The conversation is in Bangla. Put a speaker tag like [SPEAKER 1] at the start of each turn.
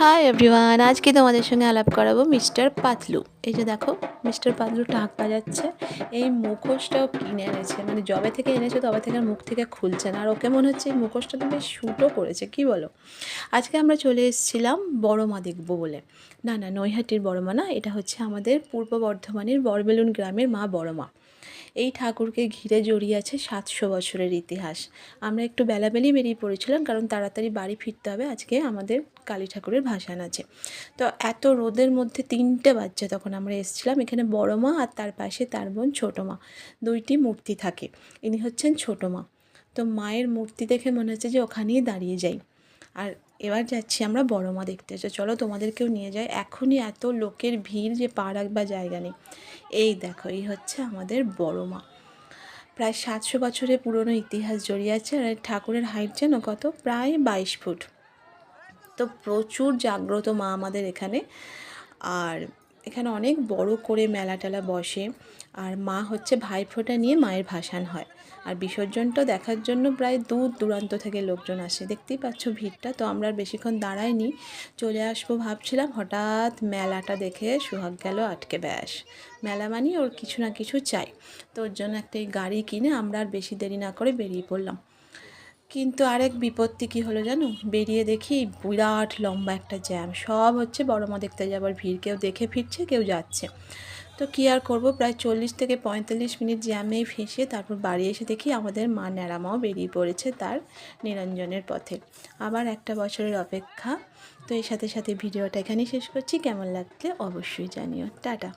[SPEAKER 1] হাই এভরিওয়ান আজকে তোমাদের সঙ্গে আলাপ করাবো মিস্টার পাতলু। এই যে দেখো, মিস্টার পাতলু টাক বাজাচ্ছে। এই মুখোশটাও কিনে এনেছে। মানে জবে থেকে এনেছে, তবে থেকে মুখ থেকে খুলছে না। আর ওকে মনে হচ্ছে এই মুখোশটা তো বেশ শ্যুটও করেছে, কি বলো? আজকে আমরা চলে এসেছিলাম বড় মা দেখব বলে। না না, নৈহাটির বড় মা না, এটা হচ্ছে আমাদের পূর্ব বর্ধমানের বরবেলুন গ্রামের মা বড় মা এই ঠাকুরকে ঘিরে জড়িয়ে আছে সাতশো বছরের ইতিহাস। আমরা একটু বেলাবেলি বেরিয়ে পড়েছিলাম কারণ তাড়াতাড়ি বাড়ি ফিরতে হবে, আজকে আমাদের কালী ঠাকুরের ভাসান আছে। তো এত রোদের মধ্যে তিনটে বাচ্চা তখন আমরা এসেছিলাম, এখানে বড় মা আর তার পাশে তার বোন ছোটো মা। দুইটি মূর্তি থাকে, ইনি হচ্ছেন ছোটো মা। তো মায়ের মূর্তি দেখে মনে হচ্ছে যে ওখানেই দাঁড়িয়ে যাই। আর এবার যাচ্ছি আমরা বড় মা দেখতে। চলো তোমাদেরকেও নিয়ে যাই, এখনই এত লোকের ভিড় যে পা রাখবার জায়গা নেই। এই দেখো এই হচ্ছে আমাদের বড় মা। প্রায় সাতশো বছরের পুরনো ইতিহাস জড়িয়ে আছে আর ঠাকুরের হাইট যেন কত? প্রায় বাইশ ফুট। তো প্রচুর জাগ্রত মা আমাদের এখানে। আর এখানে অনেক বড় করে মেলা টেলা বসে। আর মা হচ্ছে ভাইফোঁটা নিয়ে মায়ের ভাসান হয়। আর বিসর্জনটা দেখার জন্য প্রায় দূর দূরান্ত থেকে লোকজন আসে। দেখতেই পাচ্ছ ভিড়টা, তো আমরা বেশিক্ষণ দাঁড়াইনি। চলে আসব ভাবছিলাম, হঠাৎ মেলাটা দেখে সুহাগ গেল আটকে ব্যাস। মেলা মানে ওর কিছু না কিছু চাই। তো ওর জন্য একটা গাড়ি কিনে আমরা আর বেশি দেরি না করে বেরিয়ে পড়লাম। কিন্তু আরেক বিপত্তি কী হলো জানো? বেরিয়ে দেখি বিরাট লম্বা একটা জ্যাম সব হচ্ছে বড় মা দেখতে যাবার ভিড়। কেউ দেখে ফিরছে, কেউ যাচ্ছে। তো কী আর করব? প্রায় চল্লিশ থেকে পঁয়তাল্লিশ মিনিট জ্যামে ফেসে তারপর বাড়ি এসে দেখি আমাদের মা ন্যাড়ামাও বেরিয়ে পড়েছে তার নিরঞ্জনের পথে। আবার একটা বছরের অপেক্ষা। তো এর সাথে সাথে ভিডিওটা এখানেই শেষ করছি। কেমন লাগলে অবশ্যই জানিও। টাটা।